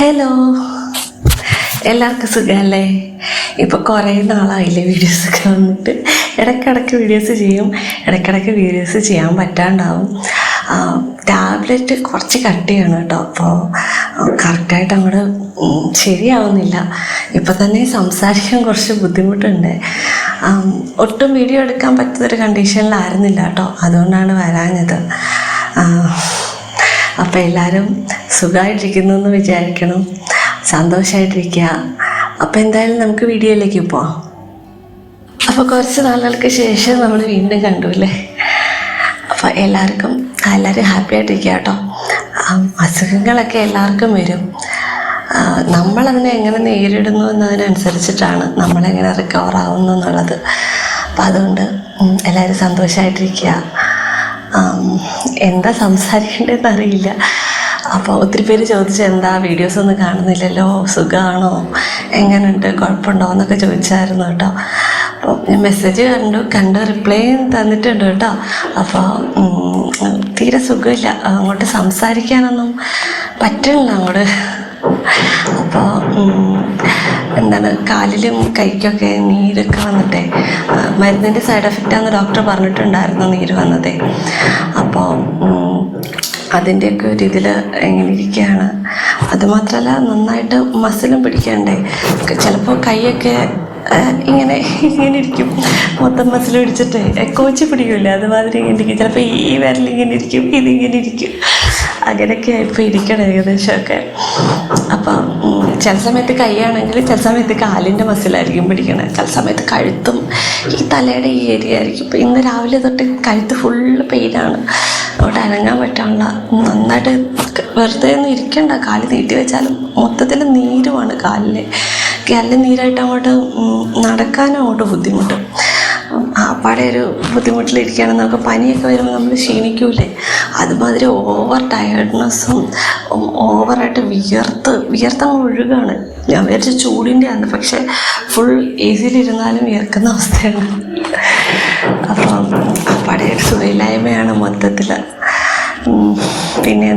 Hello എല്ലാവർക്കും സുഖമല്ലേ? ഇപ്പോൾ കുറേ നാളായില്ലേ വീഡിയോസ് വന്നിട്ട്. ഇടയ്ക്കിടയ്ക്ക് വീഡിയോസ് ചെയ്യും. ഇടയ്ക്കിടയ്ക്ക് വീഡിയോസ് ചെയ്യാൻ പറ്റാണ്ടാവും. ടാബ്ലറ്റ് കുറച്ച് കട്ടിയാണ് കേട്ടോ. അപ്പോൾ കറക്റ്റായിട്ട് അങ്ങോട്ട് ശരിയാവുന്നില്ല. ഇപ്പം തന്നെ സംസാരിക്കാൻ കുറച്ച് ബുദ്ധിമുട്ടുണ്ട്. ഒട്ടും വീഡിയോ എടുക്കാൻ പറ്റുന്നൊരു കണ്ടീഷനിലായിരുന്നില്ല കേട്ടോ. അതുകൊണ്ടാണ് വരാഞ്ഞത്. അപ്പോൾ എല്ലാവരും സുഖമായിട്ടിരിക്കുന്നു എന്ന് വിചാരിക്കണം. സന്തോഷമായിട്ടിരിക്കുക അപ്പോൾ എന്തായാലും നമുക്ക് വീഡിയോയിലേക്ക് പോവാം. അപ്പോൾ കുറച്ച് നാളുകൾക്ക് ശേഷം നമ്മൾ വീണ്ടും കണ്ടു അല്ലേ? അപ്പോൾ എല്ലാവർക്കും എല്ലാവരും ഹാപ്പി ആയിട്ടിരിക്കുക കേട്ടോ. അസുഖങ്ങളൊക്കെ എല്ലാവർക്കും വരും. നമ്മളതിനെ എങ്ങനെ നേരിടുന്നു എന്നതിനനുസരിച്ചിട്ടാണ് നമ്മളെങ്ങനെ റിക്കവർ ആവുന്നു എന്നുള്ളത്. അപ്പോൾ അതുകൊണ്ട് എല്ലാവരും സന്തോഷമായിട്ടിരിക്കുക എന്താ സംസാരിക്കേണ്ടതെന്ന് അറിയില്ല. അപ്പോൾ ഒത്തിരി പേര് ചോദിച്ചു എന്താ വീഡിയോസ് ഒന്നും കാണുന്നില്ലല്ലോ? സുഖമാണോ എങ്ങനെയുണ്ട് കുഴപ്പമുണ്ടോ? എന്നൊക്കെ ചോദിച്ചായിരുന്നു കേട്ടോ. അപ്പോൾ ഞാൻ മെസ്സേജ് കണ്ടു കണ്ട് റിപ്ലൈ തന്നിട്ടുണ്ട് കേട്ടോ. അപ്പോൾ തീരെ സുഖമില്ല. അങ്ങോട്ട് സംസാരിക്കാനൊന്നും പറ്റണില്ല അങ്ങോട്ട് അപ്പോൾ എന്താണ് കാലിലും കൈക്കൊക്കെ നീരൊക്കെ വന്നിട്ടേ മരുന്നിന്റെ സൈഡ് എഫക്റ്റാന്ന് ഡോക്ടർ പറഞ്ഞിട്ടുണ്ടായിരുന്നു നീര് വന്നതേ. അപ്പോൾ അതിന്റെയൊക്കെ ഒരു ഇതിൽ എങ്ങനെ ഇരിക്കുകയാണ്. അതുമാത്രമല്ല നന്നായിട്ട് മസിലും പിടിക്കണ്ടേ. ചിലപ്പോൾ കൈയൊക്കെ ഇങ്ങനെ ഇങ്ങനെ ഇരിക്കും. മൊത്തം മസിൽ പിടിച്ചിട്ട് കോച്ച് പിടിക്കില്ല അതുമാതിരി ഇങ്ങനെ ഇരിക്കും. ചിലപ്പോൾ ഈ വിരലിങ്ങനെ ഇരിക്കും ഇതിങ്ങനെ ഇരിക്കും. അങ്ങനെയൊക്കെ ഇപ്പോൾ ഇരിക്കണം ഏകദേശമൊക്കെ. അപ്പം ചില സമയത്ത് കൈയാണെങ്കിൽ ചില സമയത്ത് കാലിന്റെ മസിലായിരിക്കും പിടിക്കണത്. ചില സമയത്ത് കഴുത്തും ഈ തലയുടെ ഈ ഏരിയ ആയിരിക്കും. ഇപ്പം ഇന്ന് രാവിലെ തൊട്ട് കഴുത്ത് ഫുള്ള് പെയിനാണ് അവിടെ അനങ്ങാൻ പറ്റാനുള്ള നന്നായിട്ട് വെറുതെ ഒന്നും ഇരിക്കണ്ട. കാൽ നീട്ടി വെച്ചാലും മൊത്തത്തിൽ നീരുമാണ് കാലിൽ കാലിൽ നീരായിട്ട് അങ്ങോട്ട് നടക്കാനും അങ്ങോട്ട് ബുദ്ധിമുട്ടും. ആപ്പാടെ ഒരു ബുദ്ധിമുട്ടിലിരിക്കുകയാണ്. നമുക്ക് പനിയൊക്കെ വരുമ്പോൾ നമ്മൾ ക്ഷീണിക്കൂലേ അതുമാതിരി ഓവർ ടയർഡ്നെസ്സും ഓവറായിട്ട് വിയർത്ത് വിയർത്തങ്ങ് ഒഴുകാണ്. ഞാൻ വിചാരിച്ച ചൂടിന്റെ ആണ് പക്ഷേ ഫുൾ എ സിയിലിരുന്നാലും വിയർക്കുന്ന അവസ്ഥയാണ്. അപ്പം അപ്പാടെ ഒരു മൊത്തത്തിൽ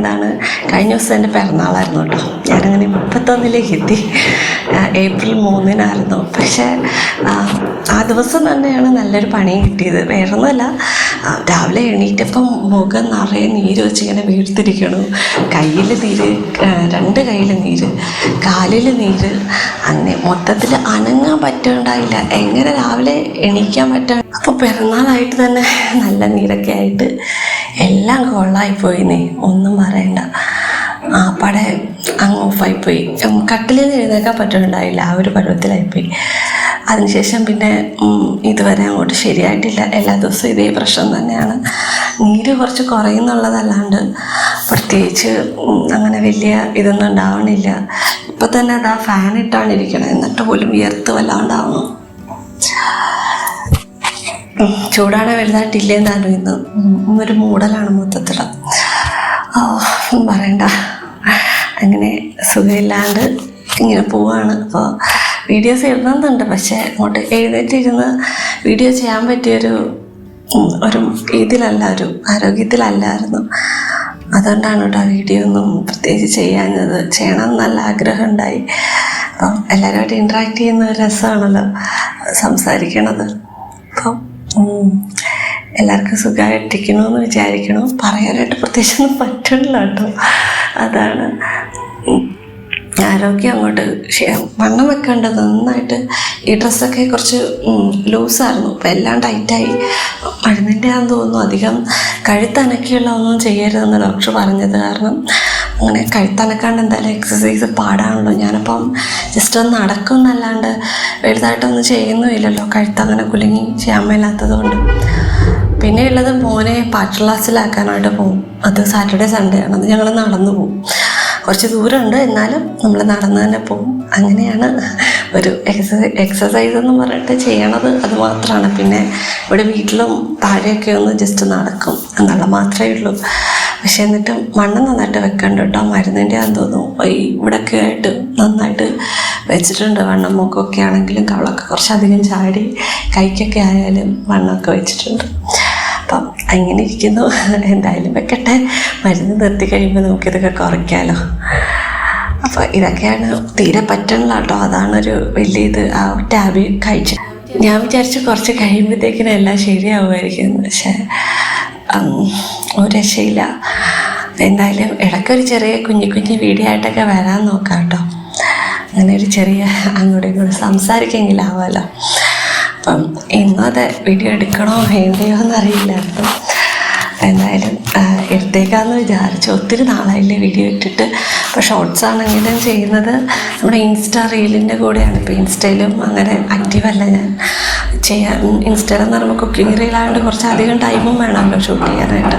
എന്താണ് കഴിഞ്ഞ ദിവസം എന്റെ പിറന്നാളായിരുന്നു കേട്ടോ. ഞാനങ്ങനെ മുപ്പത്തൊന്നിലേക്ക് എത്തി. ഏപ്രിൽ മൂന്നിനായിരുന്നു. പക്ഷേ ആ, ദിവസം തന്നെയാണ് നല്ലൊരു പണി കിട്ടിയത്. വേറൊന്നുമല്ല രാവിലെ എണീറ്റപ്പം മുഖം നിറയെ നീര് വെച്ച് ഇങ്ങനെ വീഴ്ത്തിരിക്കണു. കയ്യിൽ നീര് രണ്ട് കയ്യിൽ നീര് കാലിൽ നീര്. അങ്ങനെ മൊത്തത്തിൽ അനങ്ങാൻ പറ്റുണ്ടായില്ല. എങ്ങനെ രാവിലെ എണീക്കാൻ പറ്റാ അപ്പോൾ പിറന്നാളായിട്ട് തന്നെ നല്ല നീരൊക്കെ ആയിട്ട് എല്ലാം കൊള്ളായിപ്പോയി നീ ഒന്നും പറയണ്ട. ആ പട അങ്ങ് പോയി കട്ടിലിൽ നിന്ന് എഴുന്നേക്കാൻ പറ്റുന്നുണ്ടായില്ല ആ ഒരു പരുവത്തിലായിപ്പോയി. അതിനുശേഷം പിന്നെ ഇതുവരെ അങ്ങോട്ട് ശരിയായിട്ടില്ല. എല്ലാ ദിവസവും ഇതേ പ്രശ്നം തന്നെയാണ്. നീര് കുറച്ച് കുറയുന്നുള്ളതല്ലാണ്ട് പ്രത്യേകിച്ച് അങ്ങനെ വലിയ ഇതൊന്നും ഉണ്ടാവണില്ല. ഇപ്പം തന്നെ അതാ ഫാൻ ഇട്ടാണ് ഇരിക്കണത് എന്നിട്ട് പോലും വിയർത്ത് വല്ലാണ്ടാവണം ചൂടാണ് വലുതായിട്ടില്ലെന്നാണ് ഇന്ന് ഒരു മൂടലാണ് മൊത്തത്തിൽ ഓ പറയണ്ട. അങ്ങനെ സുഖമില്ലാണ്ട് ഇങ്ങനെ പോവാണ്. അപ്പോൾ വീഡിയോസ് ഇടുന്നുണ്ട്. പക്ഷേ അങ്ങോട്ട് എഴുന്നേറ്റിരുന്ന് വീഡിയോ ചെയ്യാൻ പറ്റിയൊരു ഒരു ഇതിലല്ല ഒരു ആരോഗ്യത്തിലല്ലായിരുന്നു. അതുകൊണ്ടാണ് കേട്ടോ വീഡിയോ ഒന്നും പ്രത്യേകിച്ച് ചെയ്യാഞ്ഞത്. ചെയ്യണം നല്ല ആഗ്രഹം ഉണ്ടായി അപ്പം എല്ലാവരുമായിട്ട് ഇൻട്രാക്ട് ചെയ്യുന്ന ഒരു രസമാണല്ലോ സംസാരിക്കണത്. എല്ലാവർക്കും സുഖമായിട്ടിരിക്കണമെന്ന് വിചാരിക്കണം. പറയാനായിട്ട് പ്രത്യേകിച്ച് ഒന്നും പറ്റില്ല കേട്ടോ. അതാണ്. ആരോഗ്യം അങ്ങോട്ട് വണ്ണം വെക്കേണ്ടത് നന്നായിട്ട് ഈ ഡ്രസ്സൊക്കെ കുറച്ച് ലൂസായിരുന്നു. അപ്പം എല്ലാം ടൈറ്റായി. മരുന്നിന്റെ ആണെന്ന് തോന്നുന്നു. അധികം കഴുത്തനക്കിയുള്ള ഒന്നും ചെയ്യരുതെന്ന് ഡോക്ടർ പറഞ്ഞത്. കാരണം അങ്ങനെ കഴുത്തനക്കാണ്ട് എന്തായാലും എക്സസൈസ് പാടാണല്ലോ. ഞാനപ്പം ജസ്റ്റ് ഒന്ന് നടക്കുന്നല്ലാണ്ട് വലുതായിട്ടൊന്നും ചെയ്യുന്നുമില്ലല്ലോ. കഴുത്ത് അങ്ങനെ കുലുങ്ങി ചെയ്യാൻ മേലാത്തത് കൊണ്ട് പിന്നെ ഉള്ളത് മോനെ പാട്ട് ക്ലാസ്സിലാക്കാനായിട്ട് പോകും അത് സാറ്റർഡേ സൺഡേ ആണ്. അത് ഞങ്ങൾ നടന്നു പോകും കുറച്ച് ദൂരമുണ്ട് എന്നാലും നമ്മൾ നടന്നു തന്നെ പോകും. അങ്ങനെയാണ് ഒരു എക്സസൈസ് എക്സസൈസ് എന്ന് പറഞ്ഞിട്ട് ചെയ്യണത്. അത് മാത്രമാണ്. പിന്നെ ഇവിടെ വീട്ടിലും താഴെയൊക്കെ ഒന്ന് ജസ്റ്റ് നടക്കും എന്നുള്ള മാത്രമേ ഉള്ളൂ. പക്ഷെ എന്നിട്ടും മണ്ണ് നന്നായിട്ട് വെക്കണ്ട കേട്ടോ. മരുന്നിന്റെ ആണെന്ന് തോന്നുന്നു. ഇവിടെയൊക്കെ ആയിട്ട് നന്നായിട്ട് വെച്ചിട്ടുണ്ട് വണ്ണം. മൂക്കൊക്കെ ആണെങ്കിലും കവളൊക്കെ കുറച്ചധികം ചാടി കൈക്കൊക്കെ ആയാലും വണ്ണമൊക്കെ വെച്ചിട്ടുണ്ട്. അങ്ങനെ ഇരിക്കുന്നു. എന്തായാലും വെക്കട്ടെ. മരുന്ന് നിർത്തി കഴിയുമ്പോൾ നമുക്കിതൊക്കെ കുറയ്ക്കാമല്ലോ അപ്പോൾ ഇതൊക്കെയാണ് തീരെ പറ്റണില്ല കേട്ടോ അതാണൊരു വലിയ ഇത്. ആ ടാബ് കഴിച്ച്. ഞാൻ വിചാരിച്ചു കുറച്ച് കഴിയുമ്പോഴത്തേക്കിനും എല്ലാം ശരിയാവുമായിരിക്കും. പക്ഷേ ഒരു രക്ഷയില്ല. എന്തായാലും ഇടയ്ക്കൊരു ചെറിയ കുഞ്ഞു കുഞ്ഞു വീഡിയോ ആയിട്ടൊക്കെ വരാൻ നോക്കാം കേട്ടോ. അങ്ങനെ ഒരു ചെറിയ അങ്ങോട്ടും ഇങ്ങോട്ടും സംസാരിക്കെങ്കിലാവുമല്ലോ അപ്പം ഇന്നും അതെ വീഡിയോ എടുക്കണോ വേണ്ടയോ എന്നറിയില്ലായിരുന്നു എന്തായാലും എടുത്തേക്കാന്ന് വിചാരിച്ചു. ഒത്തിരി നാളായില്ലേ വീഡിയോ ഇട്ടിട്ട്. ഇപ്പോൾ ഷോർട്സ് ആണെങ്കിലും ചെയ്യുന്നത്. നമ്മുടെ ഇൻസ്റ്റാ റീലിന്റെ കൂടെയാണ്. ഇപ്പോൾ ഇൻസ്റ്റയിലും അങ്ങനെ ആക്റ്റീവല്ല ഞാൻ. ചെയ്യാൻ ഇൻസ്റ്റയിലെന്ന് പറയുമ്പോൾ കുക്കിംഗ് റീലായതുകൊണ്ട് കുറച്ച് അധികം ടൈമും വേണമല്ലോ ഷൂട്ട് ചെയ്യാനായിട്ട്.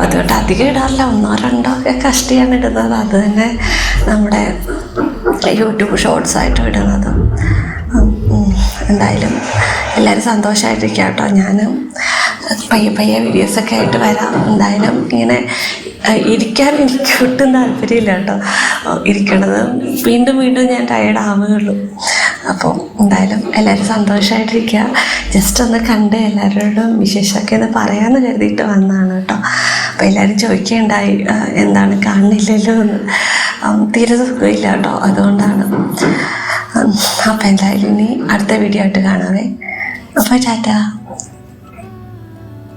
അതുകൊണ്ട് അധികം ഇടാറില്ല. ഒന്നോ രണ്ടോ ഒക്കെ കഷ്ടിയാണ് ഇടുന്നത്. അത് തന്നെ നമ്മുടെ യൂട്യൂബ് ഷോർട്സ് ആയിട്ട് ഇടുന്നത്. എല്ലാവരും സന്തോഷമായിട്ടിരിക്കുക കേട്ടോ. ഞാനും പയ്യെ പയ്യെ വീഡിയോസൊക്കെ ആയിട്ട് വരാം. എന്തായാലും ഇങ്ങനെ ഇരിക്കാൻ എനിക്ക് ഒട്ടും താല്പര്യമില്ല കേട്ടോ. ഇരിക്കണത്. വീണ്ടും വീണ്ടും ഞാൻ ടയേർഡ് ആവുകയുള്ളൂ അപ്പോൾ എന്തായാലും എല്ലാവരും സന്തോഷമായിട്ടിരിക്കുക ജസ്റ്റ് ഒന്ന് കണ്ട് എല്ലാവരോടും വിശേഷമൊക്കെ ഒന്ന് പറയാമെന്ന് കരുതിയിട്ട് വന്നതാണ് കേട്ടോ. അപ്പോൾ എല്ലാവരും ചോദിക്കുകയുണ്ടായി അഹ് എന്താണ് കാണുന്നില്ലല്ലോ എന്ന്. തീരെ സുഖമില്ല കേട്ടോ. അതുകൊണ്ടാണ്. അപ്പോൾ എന്തായാലും ഇനി അടുത്ത വീഡിയോ ആയിട്ട് കാണാവേ. അപ്പോൾ ടാറ്റ